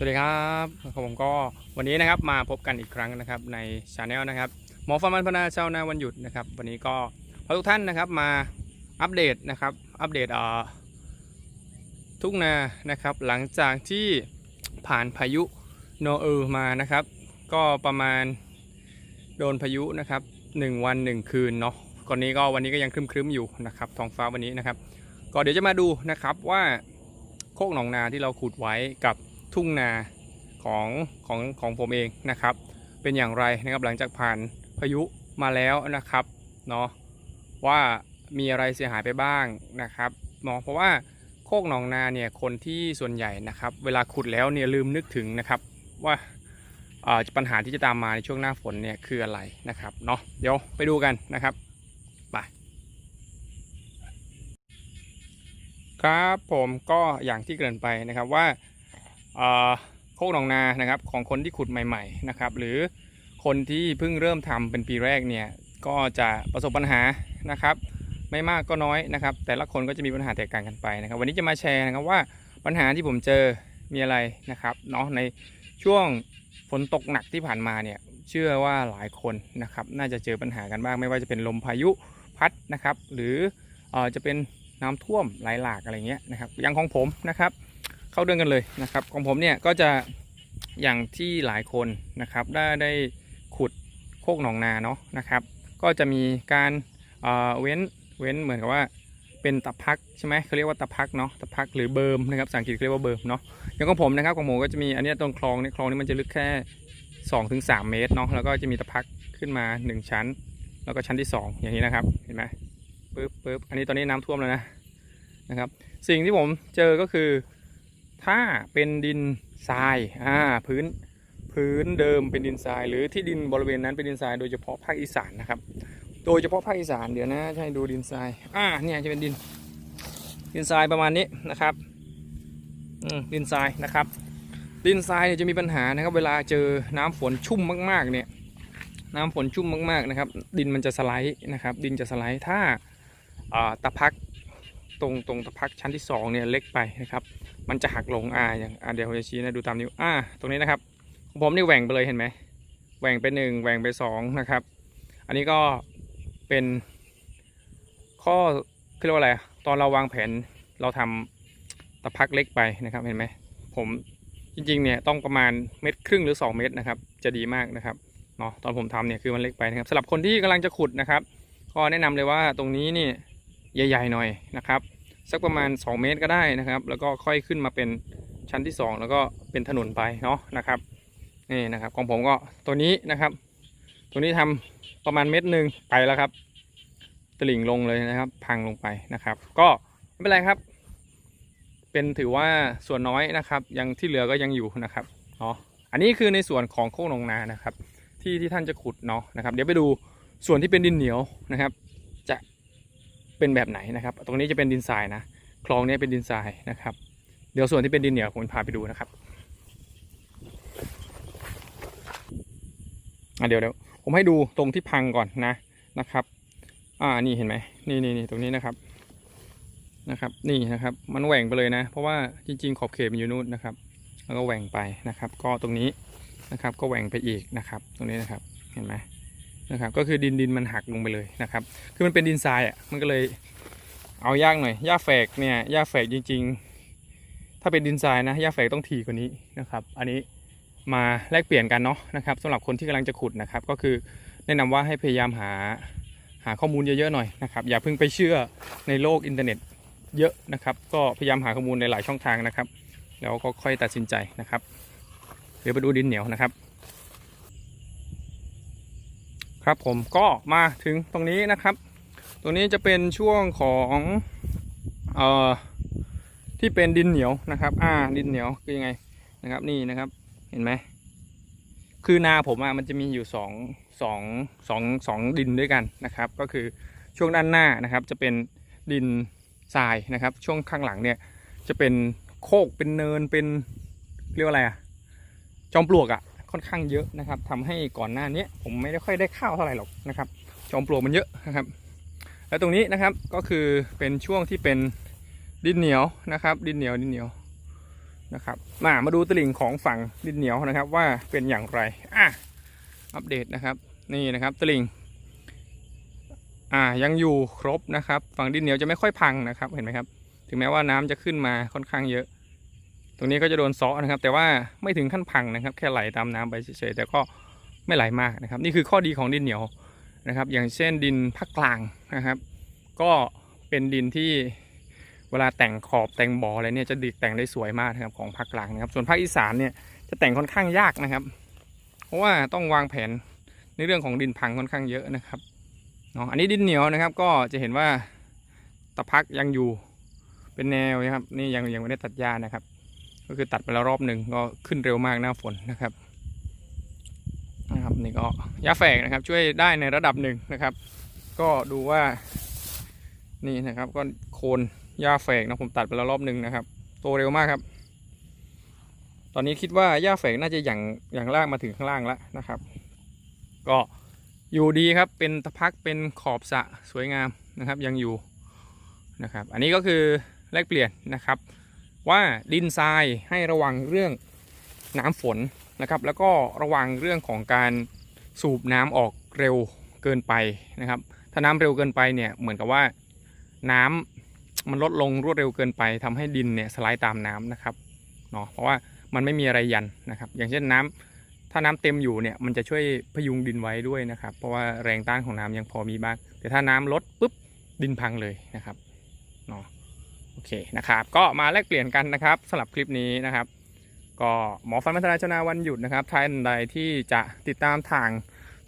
สวัสดีครับผมก็วันนี้นะครับมาพบกันอีกครั้งนะครับในช anel นะครับหมอฟาร์มันพนาเช้าหน้าวันหยุดนะครับ วันนี้ก็พาทุกท่านนะครับมาอัปเดตนะครับอัปเดตเอ่อทุกนานะครับ หลังจากที่ผ่านพายุโนเออร์มานะครับ ก็ประมาณโดนพายุนะครับ 1 วัน 1 คืนเนาะก่อนนี้ก็วันนี้ก็ยังครึ้มๆอยู่นะครับท้องฟ้าวันนี้นะครับ ก็เดี๋ยวจะมาดูนะครับว่าโคกหนองนาที่เราขุดไว้กับ ทุ่งนาของของของผมเองนะครับ เป็นอย่างไรนะครับหลังจากผ่านพายุมาแล้วนะครับเนาะว่ามีอะไรเสียหายไปบ้างนะครับเนาะเพราะว่าโคกหนองนาเนี่ยคนที่ส่วนใหญ่นะครับ เวลาขุดแล้วเนี่ยลืมนึกถึงนะครับว่าปัญหาที่จะตามมาในช่วงหน้าฝนเนี่ยคืออะไรนะครับเนาะเดี๋ยวไปดูกันนะครับไปครับผมก็อย่างที่เกริ่นไปนะครับว่า โคกหนองนานะครับของคนที่ขุดใหม่ๆนะครับหรือคนที่เพิ่งเริ่มทำเป็นปีแรกเนี่ยก็จะประสบปัญหานะครับ ไม่มากก็น้อยนะครับ แต่ละคนก็จะมีปัญหาแตกต่างกันไปนะครับ วันนี้จะมาแชร์นะครับว่าปัญหาที่ผมเจอมีอะไรนะครับเนาะในช่วงฝนตกหนักที่ผ่านมาเนี่ยเชื่อว่าหลายคนนะครับน่าจะเจอปัญหากันบ้าง ไม่ว่าจะเป็นลมพายุพัดนะครับ หรืออจะเป็นน้ำท่วมไหลหลากอะไรเงี้ยนะครับอย่างของผมนะครับ เข้าเรื่องกันเลยนะครับ ของผมเนี่ยก็จะอย่างที่หลายคนนะครับได้ได้ขุดโคกหนองนาเนาะนะครับ ก็จะมีการเอ่อเว้นเว้นเหมือนกับว่าเป็นตะพักใช่ไหมเขาเรียกว่าตะพักเนาะตะพักหรือเบิร์มนะครับภาษาอังกฤษเขาเรียกว่าเบิร์มเนาะอย่างของผมนะครับของผมก็จะมีอันนี้ตรงคลองเนี่ยคลองนี้มันจะลึกแค่2-3ถึงเมตรเนาะแล้วก็จะมีตะพักขึ้นมา 1 ชั้น แล้วก็ชั้นที่ 2 อย่างนี้นะครับเห็นไหมปึ๊บปึ๊บอันนี้ตอนนี้น้ำท่วมแล้วนะนะครับ สิ่งที่ผมเจอก็คือ ถ้าเป็นดินทรายอ่าพื้นพื้นเดิมเป็นดินทราย หรือที่ดินบริเวณนั้นเป็นดินทรายโดยเฉพาะภาคอีสานนะครับ โดยเฉพาะภาคอีสานเดี๋ยวนะให้ดูดินทรายอ่าเนี่ยจะเป็นดิน ดินทรายประมาณนี้นะครับอืมดินทรายนะครับ ดินทรายเนี่ยจะมีปัญหานะครับ เวลาเจอน้ำฝนชุ่มมากๆเนี่ย น้ำฝนชุ่มมากๆนะครับ ดินมันจะสไลด์นะครับ ดินจะสไลด์ถ้าอ่าตะพัก ตรงตรงตะพักชั้นที่สองเนี่ยเล็กไปนะครับ มันจะหักลงอ่าอย่างอ่าเดี๋ยวผมจะชี้นะดูตามนิ้วอ่าตรงนี้นะครับผมนี่แหว่งไปเลยเห็นไหมแหว่งไปหนึ่งแหว่งไปสองนะครับ อันนี้ก็เป็นข้อเรียกว่าอะไรตอนเราวางแผนเราทำตะพักเล็กไปนะครับเห็นไหมผมจริงๆเนี่ยต้องประมาณเม็ดครึ่งหรือ 2 เมตรนะครับ จะดีมากนะครับเนาะตอนผมทำเนี่ยคือมันเล็กไปนะครับสำหรับคนที่กำลังจะขุดนะครับ ก็แนะนำเลยว่าตรงนี้นี่ ใหญ่ๆหน่อยนะครับสักประมาณ 2 เมตรก็ได้นะครับ แล้วก็ค่อยขึ้นมาเป็นชั้นที่ 2 แล้วก็เป็นถนนไปเนาะนะครับนี่นะครับของผมก็ตัวนี้นะครับ ตัวนี้ทำประมาณเมตรหนึ่งไปแล้วครับตลิ่งลงเลยนะครับ พังลงไปนะครับ ก็ไม่เป็นไรครับ เป็นถือว่าส่วนน้อยนะครับ ยังที่เหลือก็ยังอยู่นะครับเนาะอันนี้คือในส่วนของโคกหนองนานะครับ ที่ที่ท่านจะขุดเนาะนะครับ เดี๋ยวไปดูส่วนที่เป็นดินเหนียวนะครับ เป็นแบบไหนนะครับ ตรงนี้จะเป็นดินทรายนะคลองนี้เป็นดินทรายนะครับ เดี๋ยวส่วนที่เป็นดินเหนียวผมพาไปดูนะครับอะเดี๋ยวเดี๋ยวผมให้ดูตรงที่พังก่อนนะนะครับ อ่านี่เห็นไหมนี่นี่นี่ตรงนี้นะครับนะครับ นี่นะครับมันแหว่งไปเลยนะ เพราะว่าจริง ๆ ขอบเขตมันอยู่นู่นนะครับ แล้วก็แหว่งไปนะครับ ก็ตรงนี้นะครับ ก็แหว่งไปอีกนะครับ ตรงนี้นะครับเห็นไหม นะครับก็คือดินดินมันหักลงไปเลยนะครับ คือมันเป็นดินทรายอะมันก็เลยเอายากหน่อยหญ้าแฝกเนี่ยหญ้าแฝกจริง ๆ ถ้าเป็นดินทรายนะหญ้าแฝกต้องถี่กว่านี้นะครับ อันนี้มาแลกเปลี่ยนกันเนาะนะครับสำหรับคนที่กำลังจะขุดนะครับ ก็คือแนะนำว่าให้พยายามหาหาข้อมูลเยอะๆหน่อยนะครับ อย่าเพิ่งไปเชื่อในโลกอินเทอร์เน็ตเยอะนะครับ ก็พยายามหาข้อมูลในหลายช่องทางนะครับ แล้วก็ค่อยตัดสินใจนะครับ เดี๋ยวไปดูดินเหนียวนะครับ ครับผมก็มาถึงตรงนี้นะครับ ตรงนี้จะเป็นช่วงของเอ่อที่เป็นดินเหนียวนะครับ อ่า ดินเหนียวคือยังไงนะครับ นี่นะครับ เห็นไหมคือนาผมอะมันจะมีอยู่สองสองสองสองดินด้วยกันนะครับ ก็คือช่วงด้านหน้านะครับ จะเป็นดินทรายนะครับ ช่วงข้างหลังเนี่ย จะเป็นโคกเป็นเนินเป็นเรียกว่าอะไรอะจอมปลวกอะ ค่อนข้างเยอะนะครับทำให้ก่อนหน้านี้ผมไม่ได้ค่อยได้ข้าวเท่าไหร่หรอกนะครับ จอมปลวกมันเยอะนะครับ แล้วตรงนี้นะครับก็คือเป็นช่วงที่เป็นดินเหนียวนะครับ ดินเหนียวดินเหนียวนะครับมามาดูตลิ่งของฝั่งดินเหนียวนะครับ ว่าเป็นอย่างไรอะอัปเดตนะครับนี่นะครับตลิ่งอ่ายังอยู่ครบนะครับ ฝั่งดินเหนียวจะไม่ค่อยพังนะครับเห็นไหมครับ ถึงแม้ว่าน้ำจะขึ้นมาค่อนข้างเยอะ ตรงนี้ก็จะโดนซ้อนะครับ แต่ว่าไม่ถึงขั้นพังนะครับ แค่ไหลตามน้ำไปเฉยๆแต่ก็ไม่ไหลมากนะครับ นี่คือข้อดีของดินเหนียวนะครับ อย่างเช่นดินภาคกลางนะครับ ก็เป็นดินที่เวลาแต่งขอบแต่งบ่ออะไรเนี่ยจะดิแต่งได้สวยมากนะครับของภาคกลางนะครับ ส่วนภาคอีสานเนี่ยจะแต่งค่อนข้างยากนะครับ เพราะว่าต้องวางแผนในเรื่องของดินพังค่อนข้างเยอะนะครับเนาะอันนี้ดินเหนียวนะครับ ก็จะเห็นว่าตะพักยังอยู่เป็นแนวนะครับ นี่ยังยังไม่ได้ตัดหญ้านะครับ ก็คือตัดไปแล้วรอบหนึ่งก็ขึ้นเร็วมากหน้าฝนนะครับนะครับนี่ก็ยาแฝกนะครับช่วยได้ในระดับหนึ่งนะครับ ก็ดูว่านี่นะครับ ก็โคนหญ้าแฝกนะผมตัดไปแล้วรอบหนึ่งนะครับ โตเร็วมากครับ ตอนนี้คิดว่าหญ้าแฝกน่าจะอย่างอย่างล่างมาถึงข้างล่างแล้วนะครับ ก็อยู่ดีครับเป็นตะพักเป็นขอบสะสวยงามนะครับ ยังอยู่นะครับ อันนี้ก็คือแลกเปลี่ยนนะครับ ว่าดินทรายให้ระวังเรื่องน้ำฝนนะครับ แล้วก็ระวังเรื่องของการสูบน้ำออกเร็วเกินไปนะครับ ถ้าน้ำเร็วเกินไปเนี่ยเหมือนกับว่าน้ำมันลดลงรวดเร็วเกินไปทำให้ดินเนี่ยสไลด์ตามน้ำนะครับเนาะเพราะว่ามันไม่มีอะไรยันนะครับ อย่างเช่นน้ำถ้าน้ำเต็มอยู่เนี่ยมันจะช่วยพยุงดินไว้ด้วยนะครับ เพราะว่าแรงต้านของน้ำยังพอมีบ้าง แต่ถ้าน้ำลดปุ๊บดินพังเลยนะครับเนาะ โอเคนะครับ ก็มาแลกเปลี่ยนกันนะครับสำหรับคลิปนี้นะครับ ก็หมอฟันพัฒนาชนาวันหยุดนะครับท่านใดที่จะติดตามทาง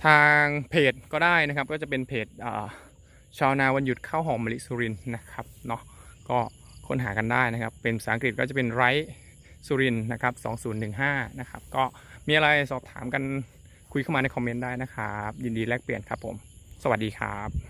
ทางเพจก็ได้นะครับ ก็จะเป็นเพจชาวนาวันหยุดข้าวหอมมะลิสุรินนะครับเนาะก็ค้นหากันได้นะครับ เป็นภาษาอังกฤษก็จะเป็นไรสุรินนะครับ2015นะครับก็มีอะไรสอบถามกันคุยเข้ามาในคอมเมนต์ได้นะครับ ยินดีแลกเปลี่ยนครับผม สวัสดีครับ